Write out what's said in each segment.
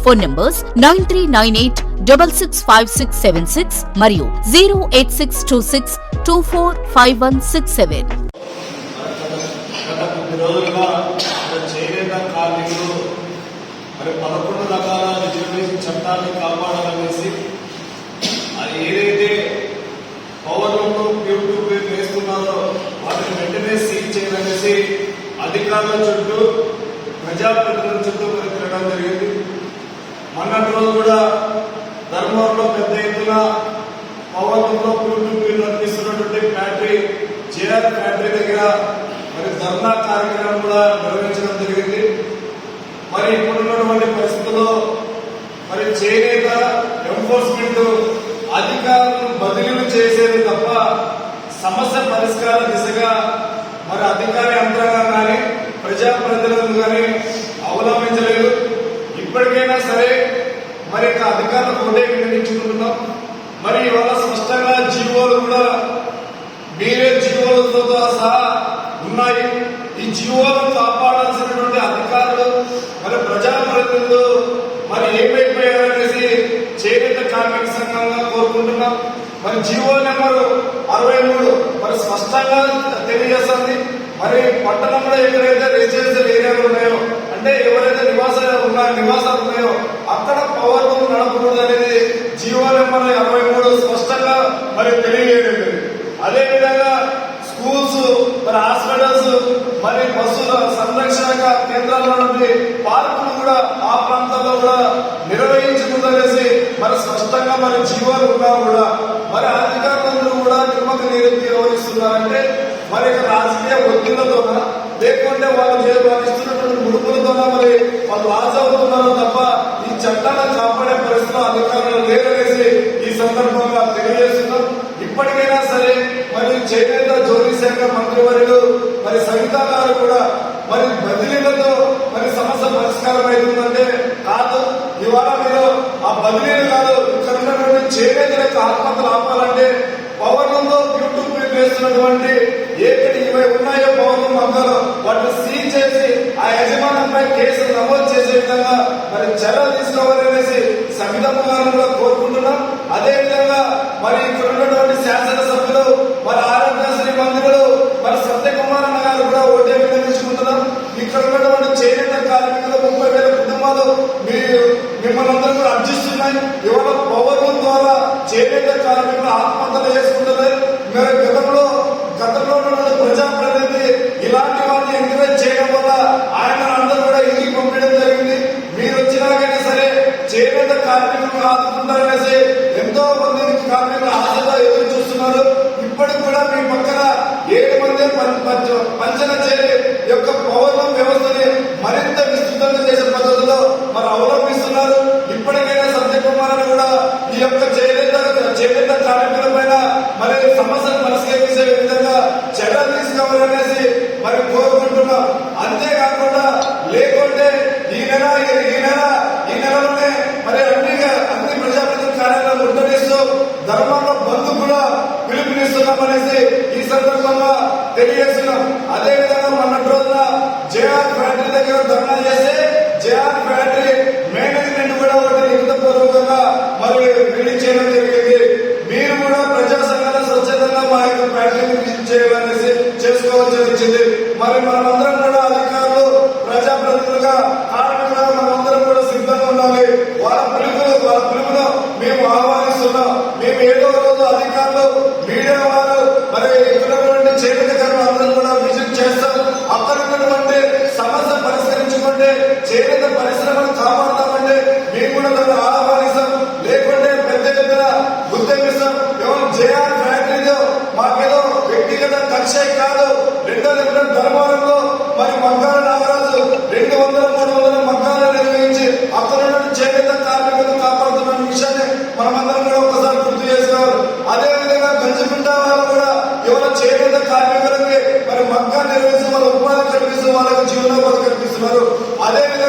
Phone numbers nine three nine eight double six five six seven six మరియు zero eight six two six two four five one six seven. మరి పదకొండు రకాల reservation చట్టాన్ని కాపాడాలనేసి అది ఏదైతే పౌరులను పేరు టు పేరు వేస్తున్నారో వాటిని వెంటనే సీల్ చేయాలనేసి అధికారుల చుట్టూ ప్రజాప్రతినిధుల చుట్టూ మరి తిరగడం జరిగింది మొన్నటి రోజు కూడా ధర్మంలో పెద్ద పవర్లో పౌరులంలో నడిపిస్తున్నటువంటి ఫ్యాక్టరీ జేఆర్ ఫ్యాక్టరీ దగ్గర మరి ధర్నా కార్యక్రమం కూడా నిర్వహించడం జరిగింది. మరి ఇప్పుడున్నటువంటి పరిస్థితుల్లో మరి చేనేత ఎంఫోర్స్మెంట్ అధికారులను బదిలీలు చేసేది తప్ప సమస్య పరిష్కార దిశగా మరి అధికారి యంత్రాంగం కానీ ప్రజాప్రతినిధులు కానీ అవలంబించలేదు. ఇప్పటికైనా సరే మరి యొక్క అధికారులకు ఒకటే వినియోగించుకుంటున్నాం మరి ఇవాళ స్పష్టంగా జీవోలు కూడా మీరే జీవోలతో సహా ఉన్నాయి. ఈ జీవోలను కాపాడాల్సినటువంటి అధికారులు మరి ప్రజాప్రతినిధులు మరి ఏమైపోయారనేసి చేనేత కార్మిక సంఘంగా కోరుకుంటున్నాం. మరి జీవో నెంబరు అరవై మూడు. మరి స్పష్టంగా తెలియజేస్తుంది. మరి పట్టణంలో ఎక్కడైతే రెసిడెన్షియల్ ఏరియాలు ఉన్నాయో అంటే ఎవరైతే నివాసాలు ఉన్నాయో నివాసాలు ఉన్నాయో అక్కడ పవర్ నడపకూడదు అనేది జీవో నెంబర్ అరవై మూడు స్పష్టంగా మరి తెలియజేయడం అదే విధంగా స్కూల్స్ మరి హాస్పిటల్స్ మరి బస్సుల సంరక్షణ కేంద్రాల నుండి పార్కులు కూడా ఆ ప్రాంతాల్లో కూడా నిర్వహించుకుందనేసి మరి స్పష్టంగా మరి జీవాలు ఉన్నా కూడా మరి అధికారులందరూ కూడా నిమ్మక నీరు వ్యవహరిస్తున్నారంటే మరి రాజకీయ ఒత్తిళ్ళతోన లేకుంటే వాళ్ళు చే- వాళ్ళు ఇస్తున్నటువంటి ముడుపులతోన మరి వాళ్ళు లాస్ అవుతున్నారో తప్ప చట్టాలను కాపాడే పరిస్థితిలో అధికారులు లేరనేసి ఈ సందర్భంగా తెలియజేస్తున్నాం. ఇప్పటికైనా సరే మరి చేనేత జోలి శాఖ మంత్రివర్యులు మరి సవిత గారు కూడా మరి బదిలీలతో మరి సమస్య పరిష్కారం అవుతుందంటే కాదు. ఇవాళ మీరు ఆ బదిలీలు కాదు ఇక్కడ ఉన్నటువంటి యొక్క ఆత్మహత్యలు ఆపాలంటే పవనంలో యూట్యూబ్ వేస్తున్నటువంటి ఏకటి ఇరవై ఉన్నాయో పవన్ అందరూ వాటిని సీల్ చేసి ఆ యజమానంపై కేసులు నమోదు చేసే విధంగా కార్మికులు ఆత్మహత్యలు చేసుకుంటున్నారు మరి గతంలో గతంలో ఉన్నటువంటి ప్రజాప్రతినిధి ఇలాంటి వాటిని ఎంకరేజ్ చేయడం వల్ల ఆయన అందరూ కూడా ఇంటికి పంపించడం జరిగింది. మీరు వచ్చినాకైనా సరే చేనేత కార్మికులు ఆదుకుంటారనేసి ఎంతో మంది కార్మికులు ఆశగా ఎదురు చూస్తున్నారు. ఇప్పటికి కూడా మీ పక్కన ఏడు మంది పం- పంచ- పంచన చేరి యొక్క పౌర్ణం వ్యవస్థని మరింత విస్తృతంగా చేసే పద్ధతిలో మరి అవలంబిస్తున్నారు ఇప్పటికైనా సత్యకుమార్ అని కూడా ఈ యొక్క చేనేత చేనేత కార్మికుల పైన మరి సమస్యను పరిష్కరించే విధంగా చర్యలు తీసుకోవాలనేసి మరి కోరుకుంటున్నాం అంతేకాకుండా లేకుంటే ఈ నెల ఈ నెల ఈ నెలలోనే మరి అన్ని అన్ని ప్రజాప్రతినిధి కార్యాలయాలు ముట్టడిస్తూ ధర్మంలో బంధు కూడా అనేసి ఈ సందర్భంగా తెలియజేస్తున్నాం. అదే విధంగా మొన్నటి రోజున జేఆర్ ఫ్యాక్టరీ దగ్గర ధర్నా చేస్తే జేఆర్ ఫ్యాక్టరీ మేనేజ్మెంట్ కూడా ఒకటి లిఖితపూర్వకంగా మరి రిలీజ్ చేయడం జరిగింది. మీరు కూడా ప్రజా సంఘాల స్వచ్ఛతంగా మా యొక్క ఫ్యాక్టరీ చేయాలనేసి చేసుకోవాల్సి వచ్చింది. మరి మనం అదే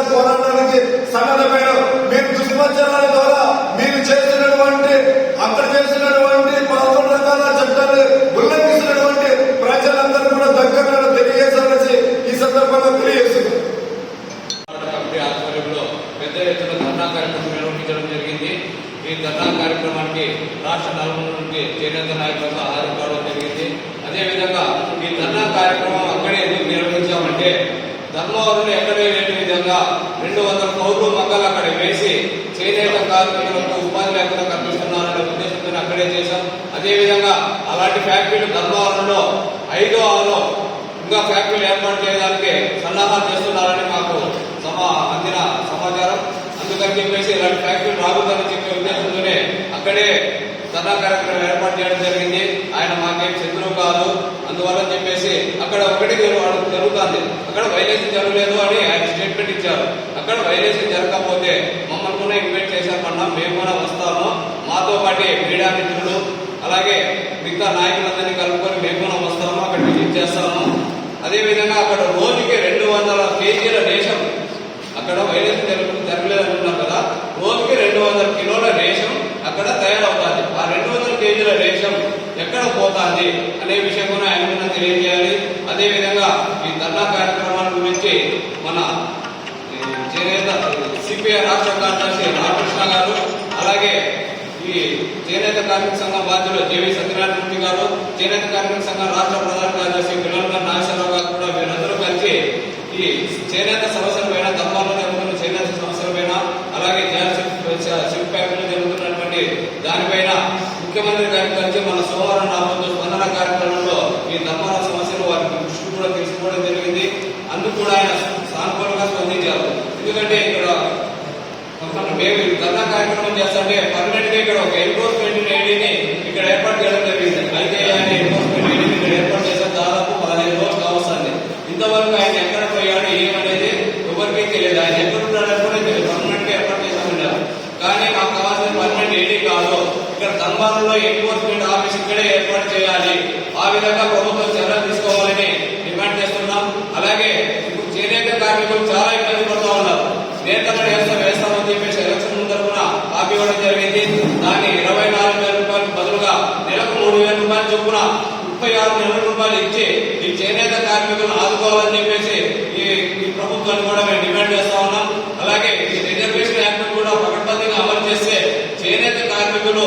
పెద్ద ఎత్తున పోరాటానికి సన్నద్ధమైన మీరు దుష్ప్రచారాల ద్వారా మీరు చేసినటువంటి అక్కడ చేసినటువంటి పదకొండు రకాల చట్టాలు ఉల్లంఘిస్తున్నటువంటి ప్రజలందరూ కూడా దగ్గర తెలియజేశారనేసి ఈ సందర్భంగా తెలియజేస్తున్నారు కమిటీ ఆధ్వర్యంలో పెద్ద ఎత్తున ధర్నా కార్యక్రమం నిర్వహించడం జరిగింది ఈ ధర్నా కార్యక్రమానికి రాష్ట్ర నలుగురు నుండి చేనేత నాయకులతో హాజరు కావడం జరిగింది అదేవిధంగా ఈ ధర్నా కార్యక్రమం అక్కడే ఎందుకు నిర్వహించామంటే ధర్మవరంలో ఎక్కడే లేని విధంగా రెండు వందల పౌరులు మక్కలు అక్కడ వేసి చేనేత కార్మికులకు ఉపాధి లేకుండా కల్పిస్తున్నారనే ఉద్దేశంతో అక్కడే చేశాం. అదేవిధంగా అలాంటి ఫ్యాక్టరీలు ధర్మవరంలో ఐదో ఆరులో ఇంకా ఫ్యాక్టరీలు ఏర్పాటు చేయడానికి సన్నాహాలు చేస్తున్నారని మాకు సమా అందిన సమాచారం. అందుకని చెప్పేసి ఇలాంటి ఫ్యాక్టరీలు రాకూడదని చెప్పే ఉద్దేశంతోనే అక్కడే ధర్నా కార్యక్రమం ఏర్పాటు చేయడం జరిగింది. ఆయన మాకేం శత్రువు కాదు. అందువల్ల చెప్పేసి అక్కడ ఒకటి జరుగుతుంది. అక్కడ వైలేషన్ జరగలేదు అని ఆయన స్టేట్మెంట్ ఇచ్చారు. అక్కడ వైలేషన్ జరగకపోతే మమ్మల్ని కూడా ఇన్వైట్ చేశామన్నా మేము కూడా వస్తాము. మాతో పాటు మీడియా మిత్రులు అలాగే మిగతా నాయకులందరినీ కలుపుకొని మేము కూడా వస్తాము అక్కడ విజిట్ చేస్తాము. అదేవిధంగా అక్కడ రోజుకి రెండు వందల కేజీల రేషం అక్కడ వైలేషన్ జరగలేదు అనుకున్నాం కదా. రోజుకి రెండు వందల కిలోల రేషం అక్కడ తయారవుతుంది. వందల కేజీల రేషం ఎక్కడ పోతుంది అనే విషయం కూడా ఆయన కూడా తెలియజేయాలి. అదేవిధంగా ఈ ధర్నా కార్యక్రమాల గురించి మన చేనేత సిపిఐ రాష్ట్ర కార్యదర్శి రామకృష్ణ గారు అలాగే ఈ చేనేత కార్మిక సంఘం బాధ్యులు జేవి సత్యనారాయణమూర్తి గారు చేనేత కార్మిక సంఘం రాష్ట్ర ప్రధాన కార్యదర్శి పిల్లల నాగేశ్వరరావు గారు కూడా వీరందరూ కలిసి ఈ చేనేత సమస్యల పైన ధర్మాల్లో జరుగుతున్న చేనేత సమస్యల పైన అలాగే జాన్ షిప్ ఫ్యాక్టరీలో జరుగుతున్నటువంటి దానిపైన ముఖ్యమంత్రి గారికి కలిసి మన సోమవారం రాబోతు స్పందన కార్యక్రమంలో ఈ ధర్మాల సమస్యలు వారికి దృష్టి కూడా తెలుసుకోవడం జరిగింది. అందుకు కూడా ఆయన సానుకూలంగా స్పందించారు. ఎందుకంటే ఇక్కడ మేము ధర్నా కార్యక్రమం చేస్తుంటే పర్మనెంట్గా ఇక్కడ ఒక ఎన్ఫోర్స్మెంట్ ఏడీని ఇక్కడ ఏర్పాటు చేయడం జరిగింది. అయితే ఆయన ఎన్ఫోర్స్మెంట్ ఇక్కడ ఏర్పాటు చేసిన దాదాపు పదిహేను రోజులు కావస్తుంది ఇంతవరకు ఆయన ఎక్కడ పోయాడు ఏమనేది ఎవరికీ తెలియదు ఆయన ఎక్కడ ఉన్నాడని కూడా తెలియదు పర్మనెంట్గా ఏర్పాటు చేసామన్నారు కానీ మాకు కావాల్సిన పర్మనెంట్ ఏడీ కాదు ఇక్కడ ధర్మాలలో ఎన్ఫోర్స్మెంట్ ఆఫీస్ ఇక్కడే ఏర్పాటు చేయాలి. ఆ విధంగా ప్రభుత్వం చర్యలు తీసుకోవాలని డిమాండ్ చేస్తున్నాం. అలాగే ఇప్పుడు చేనేత కార్మికులు చాలా ఇబ్బంది పడుతూ ఉన్నారు. నేతలు వేస్తాం వేస్తామని చెప్పేసి ఎలక్షన్ తరఫున కాపీ ఇవ్వడం జరిగింది. దాన్ని ఇరవై నాలుగు వేల రూపాయలకు బదులుగా నెలకు మూడు వేల రూపాయలు చొప్పున ముప్పై ఆరు నెలల రూపాయలు ఇచ్చి ఈ చేనేత కార్మికులను ఆదుకోవాలని చెప్పేసి ఈ ప్రభుత్వాన్ని కూడా మేము డిమాండ్ చేస్తా ఉన్నాం. అలాగే ఈ రిజర్వేషన్ యాక్ట్ కూడా పకడ్బందీగా అమలు చేస్తే చేనేత కార్మికులు